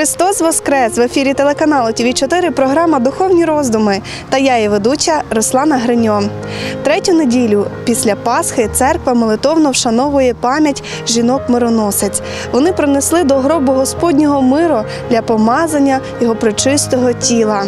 Христос Воскрес в ефірі телеканалу ТВ 4 програма Духовні роздуми та я її ведуча Руслана Гриньо. Третю неділю після Пасхи церква молитовно вшановує пам'ять жінок-мироносець. Вони принесли до гробу Господнього миру для помазання його причистого тіла.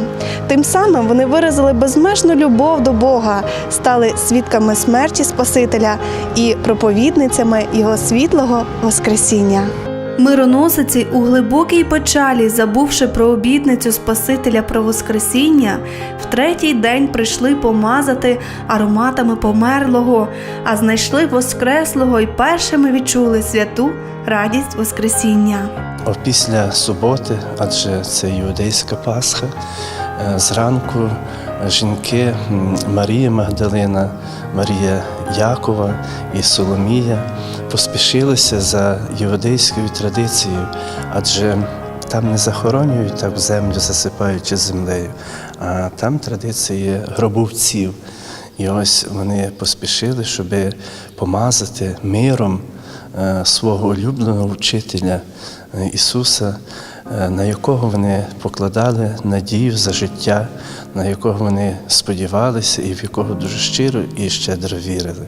Тим самим вони виразили безмежну любов до Бога, стали свідками смерті Спасителя і проповідницями його світлого Воскресіння. Мироносиці у глибокій печалі, забувши про обітницю Спасителя про Воскресіння, в третій день прийшли помазати ароматами померлого, а знайшли Воскреслого і першими відчули святу радість Воскресіння. Після суботи, адже це іудейська Пасха, е, зранку жінки Марія Магдалина, Марія Якова і Соломія поспішилися за іудейською традицією, адже там не захоронюють так землю, засипаючи землею, а там традиції гробовців. І ось вони поспішили, щоб помазати миром е, свого улюбленого вчителя е, Ісуса, е, на якого вони покладали надію за життя, на якого вони сподівалися і в якого дуже щиро і щедро вірили.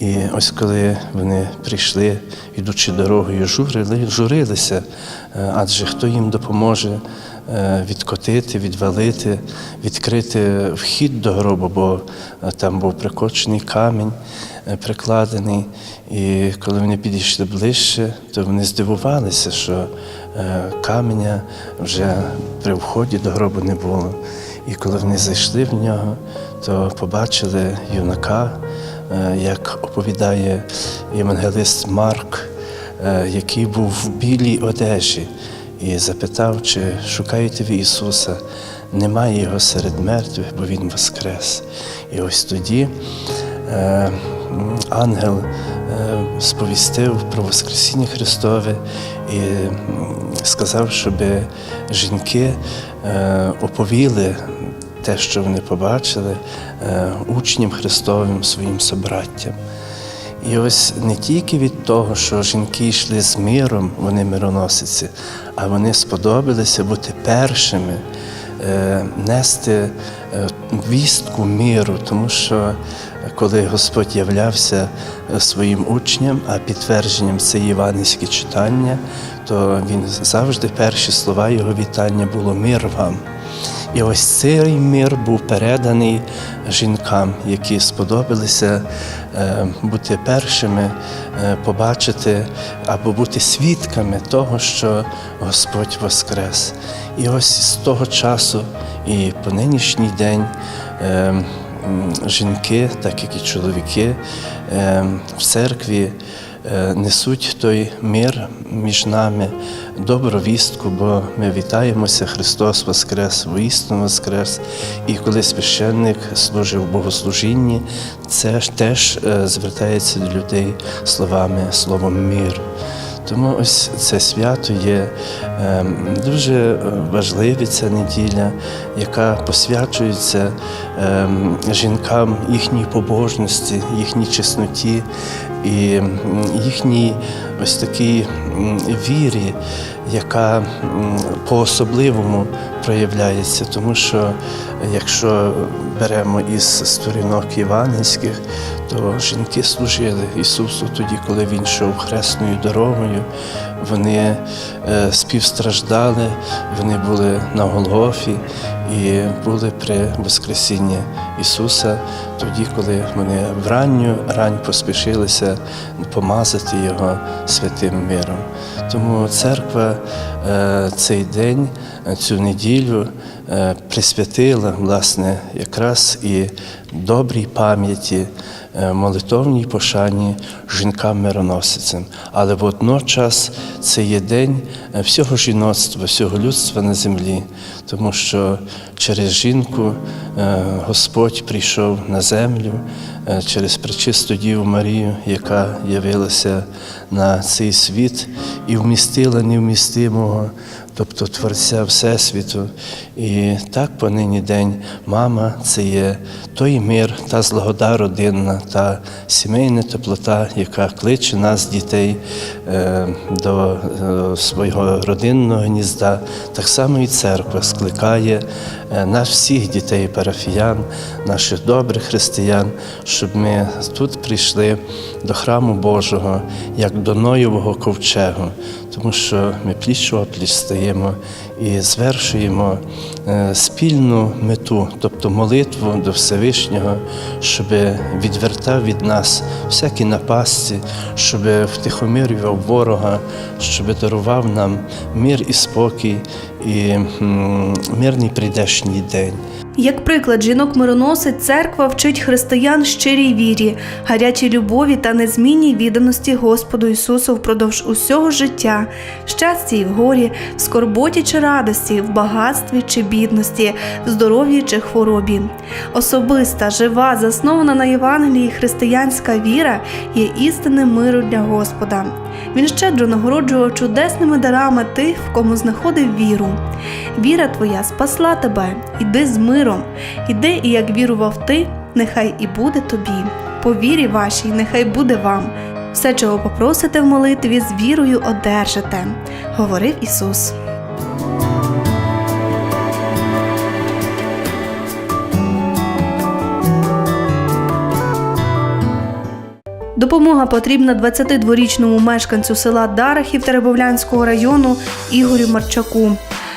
І ось коли вони прийшли, ідучи дорогою, журили, журилися, е, адже хто їм допоможе е, відкотити, відвалити, відкрити вхід до гробу, бо е, там був прикочений камінь прикладений. І коли вони підійшли ближче, то вони здивувалися, що каменя вже при вході до гробу не було. І коли вони зайшли в нього, то побачили юнака, як оповідає євангелист Марк, е, який був в білій одежі, і запитав, чи шукаєте ви Ісуса. Немає його серед мертвих, бо Він воскрес. І ось тоді е, ангел е, сповістив про Воскресіння Христове і сказав, щоб жінки е, оповіли те, що вони побачили е, учням Христовим, своїм собраттям. І ось не тільки від того, що жінки йшли з миром, вони мироносиці, а вони сподобалися бути першими, е, нести е, вістку миру, тому що коли Господь являвся своїм учням, а підтвердженням це євангельське читання, то він завжди перші слова його вітання було мир вам. І ось цей мир був переданий жінкам, які сподобалися е, бути першими, е, побачити або бути свідками того, що Господь воскрес. І ось з того часу і по нинішній день. е, Жінки, так як і чоловіки, в церкві несуть той мир між нами, добру вістку, бо ми вітаємося, Христос Воскрес, воістину Воскрес. І коли священник служив богослужінні, це теж е, звертається до людей словами, словом мир. Тому ось це свято є е, дуже важливе ця неділя, яка посвячується е, жінкам їхній побожності, їхній чесноті і їхній ось такій вірі, яка по-особливому проявляється. Тому що якщо беремо із сторінок євангельських, то жінки служили Ісусу тоді, коли Він йшов хресною дорогою. Вони е, співстраждали, вони були на Голгофі і були при Воскресінні Ісуса, тоді, коли вони вранню рань поспішилися помазати Його святим миром. Тому церква е, цей день, цю неділю е, присвятила власне якраз і добрій пам'яті, е, молитовній пошані жінкам-мироносицям. Але водночас це є день всього жіноцтва, всього людства на землі, тому що через жінку Господь прийшов на землю, е, через пречисту Діву Марію, яка явилася на цей світ і вмістила невмістимого, тобто Творця Всесвіту. І так по нині день мама це є той мир, та злагода родинна, та сімейна теплота, яка кличе нас, дітей, е, до е, свого родинного гнізда. Так само і церква скликає е, нас всіх дітей, парафіян, наших добрих християн, щоб ми тут прийшли до храму Божого, як до Ноєвого ковчегу, тому що ми пліч пліч стаємо і звершуємо е, спільну мету, тобто молитву до Всевишнього, щоб відвертав від нас всякі напасті, щоб втихомирював ворога, щоб дарував нам мир і спокій і мирний прийдешній день. Як приклад жінок-мироносець, церква вчить християн щирій вірі, гарячій любові та незмінній відданості Господу Ісусу впродовж усього життя, в щасті і в горі, в скорботі чи радості, в багатстві чи бідності, в здоров'ї чи хворобі. Особиста, жива, заснована на Євангелії християнська віра є істинним миру для Господа. Він щедро нагороджував чудесними дарами тих, в кому знаходив віру. Віра твоя спасла тебе, іди з миром, іди, і як вірував ти, нехай і буде тобі. По вірі вашій, нехай буде вам. Все, чого попросите в молитві, з вірою одержите, говорив Ісус. Допомога потрібна 22-річному мешканцю села Дарахів Теребовлянського району Ігорю Марчаку.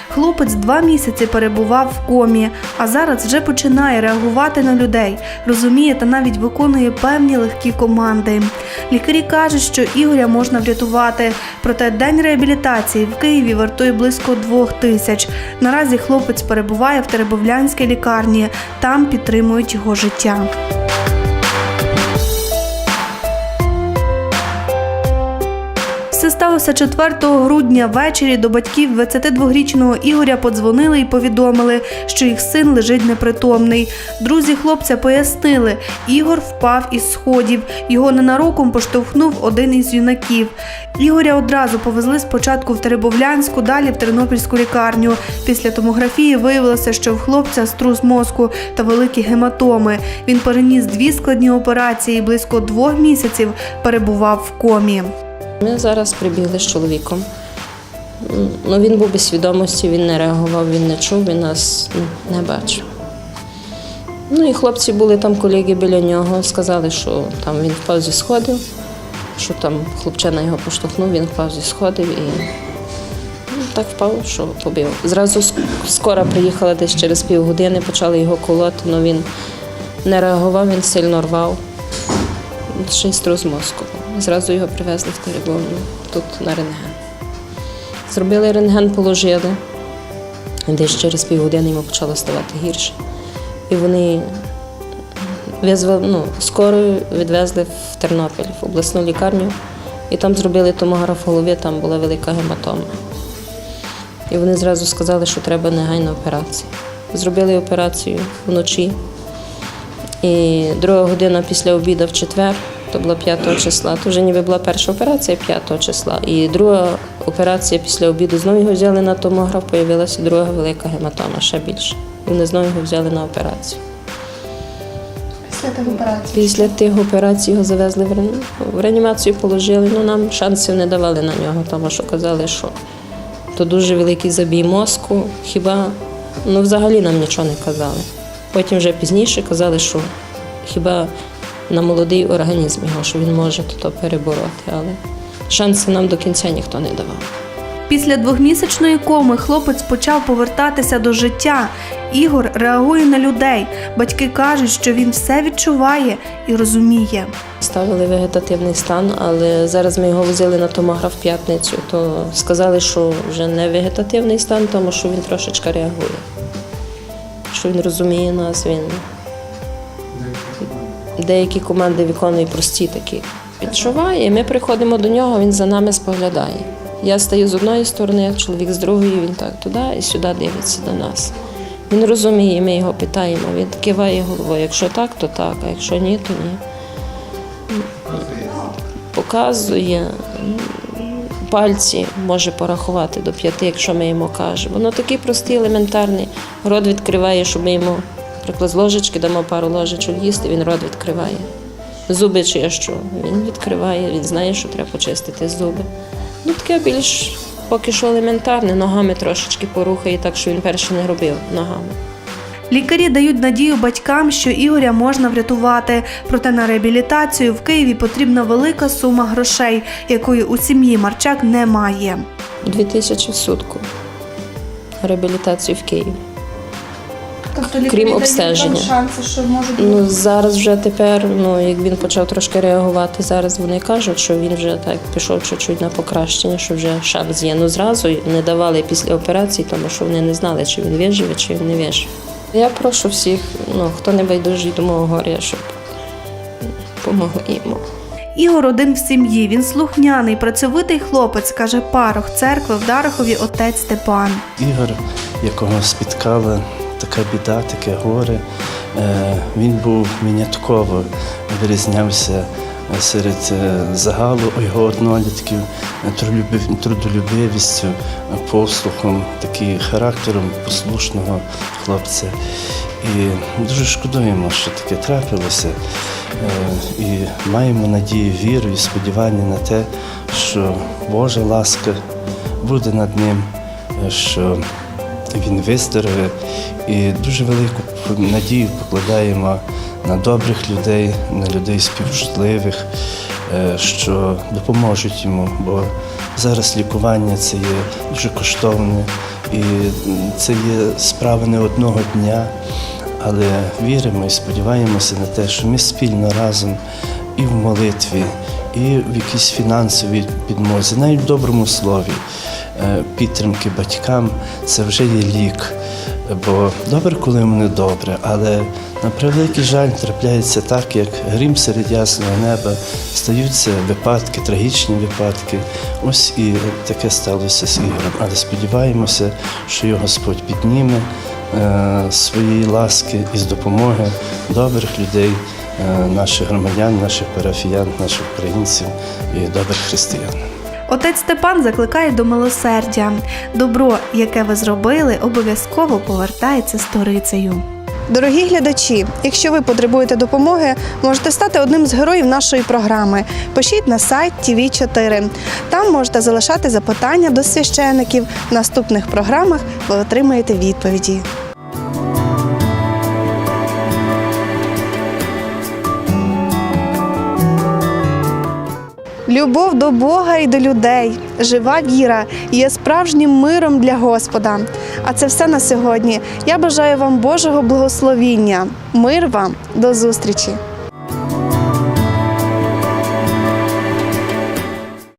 Хлопець два місяці перебував в комі, а зараз вже починає реагувати на людей, розуміє та навіть виконує певні легкі команди. Лікарі кажуть, що Ігоря можна врятувати. Проте день реабілітації в Києві вартує близько двох тисяч. Наразі хлопець перебуває в Теребовлянській лікарні. Там підтримують його життя. Сталося 4 грудня ввечері до батьків 22-річного Ігоря подзвонили і повідомили, що їх син лежить непритомний. Друзі хлопця пояснили, Ігор впав із сходів. Його ненароком поштовхнув один із юнаків. Ігоря одразу повезли спочатку в Теребовлянську, далі в Тернопільську лікарню. Після томографії виявилося, що в хлопця струс мозку та великі гематоми. Він переніс дві складні операції і близько двох місяців перебував в комі. Ми зараз прибігли з чоловіком. Ну, він був без свідомості, він не реагував, він не чув, він нас ну, не бачив. Ну і хлопці були там, колеги біля нього, сказали, що там він впав зі сходів, що там хлопчина його поштовхнув, він впав зі сходів і ну, так впав, що побив. Зразу скоро приїхала десь через півгодини, почали його колоти, але він не реагував, він сильно рвав. Ще й струс мозку. Зразу його привезли в Теребовлю, тут на рентген. Зробили рентген, положили. Десь через півгодини йому почало ставати гірше. І вони визвали, ну, скорою відвезли в Тернопіль, в обласну лікарню. І там зробили томограф голови, там була велика гематома. І вони зразу сказали, що треба негайна операція. Зробили операцію вночі. І друга година після обіду в четвер, то було 5 числа. То вже ніби була перша операція 5 числа. І друга операція після обіду знову його взяли на томограф, появилася друга велика гематома, ще більше. І вони знову його взяли на операцію. Після тих операцій. Після тих операцій його завезли в, реані- в реанімацію, положили. Ну нам шансів не давали на нього, тому що казали, що то дуже великий забій мозку. Хіба ну взагалі нам нічого не казали. Потім вже пізніше казали, що хіба на молодий організм його, що він може то перебороти, але шанси нам до кінця ніхто не давав. Після двохмісячної коми хлопець почав повертатися до життя. Ігор реагує на людей. Батьки кажуть, що він все відчуває і розуміє. Ставили вегетативний стан, але зараз ми його возили на томограф п'ятницю, то сказали, що вже не вегетативний стан, тому що він трошечки реагує. Що він розуміє нас, він деякі команди виконує прості такі. Відчуває, ми приходимо до нього, він за нами споглядає. Я стою з одної сторони, чоловік з другої, він так туди і сюди дивиться до нас. Він розуміє, ми його питаємо. Він киває головою. Якщо так, то так, а якщо ні, то ні. Показує пальці, може порахувати до п'яти, якщо ми йому кажемо. Воно такий простий, елементарний. Рот відкриває, щоб ми йому, наприклад, з ложечки дамо пару ложечок їсти, він рот відкриває. Зуби чи що? Він відкриває, він знає, що треба почистити зуби. Ну, таке більш поки що елементарне, ногами трошечки порухає, так що він перше не робив ногами. Лікарі дають надію батькам, що Ігоря можна врятувати. Проте на реабілітацію в Києві потрібна велика сума грошей, якої у сім'ї Марчак немає. Дві тисячі в сутку. Реабілітацію в Києві. Тобто Крім обстеження. шанси, що можуть Ну зараз вже тепер, ну як він почав трошки реагувати, зараз вони кажуть, що він вже так пішов чуть-чуть на покращення, що вже шанс є. Ну зразу не давали після операції, тому що вони не знали, чи він виживе, чи він не виживе. Я прошу всіх, ну хто не байдужий до мого горя, щоб допомогли йому. Ігор один в сім'ї. Він слухняний, працьовитий хлопець, каже парох церкви в Дарахові отець Степан. Ігор, якого спіткала така біда, таке горе, е, він був мінятково, вирізнявся серед е, загалу його однолітків трудолюбивістю, послухом, таким характером послушного хлопця. І дуже шкодуємо, що таке трапилося. Е, І маємо надію, віру і сподівання на те, що Божа ласка буде над ним, е, що він виздорове. І дуже велику надію покладаємо на добрих людей, на людей співчутливих, е, що допоможуть йому, бо зараз лікування це є дуже коштовне і це є справа не одного дня. Але віримо і сподіваємося на те, що ми спільно разом і в молитві, і в якійсь фінансовій підмозі, навіть в доброму слові підтримки батькам це вже є лік. Бо добре, коли вони добре, але на превеликий жаль трапляється так, як грім серед ясного неба, стаються випадки, трагічні випадки. Ось і таке сталося з Ігорем. Але сподіваємося, що його Господь підніме е, своєї ласки і з допомоги добрих людей, е, наших громадян, наших парафіян, наших українців і добрих християн. Отець Степан закликає до милосердя. Добро, яке ви зробили, обов'язково повертається сторицею. Дорогі глядачі, якщо ви потребуєте допомоги, можете стати одним з героїв нашої програми. Пишіть на сайт tv 4 Там можете залишати запитання до священиків. В наступних програмах ви отримаєте відповіді. Любов до Бога і до людей, жива віра є справжнім миром для Господа. А це все на сьогодні. Я бажаю вам Божого благословіння. Мир вам до зустрічі!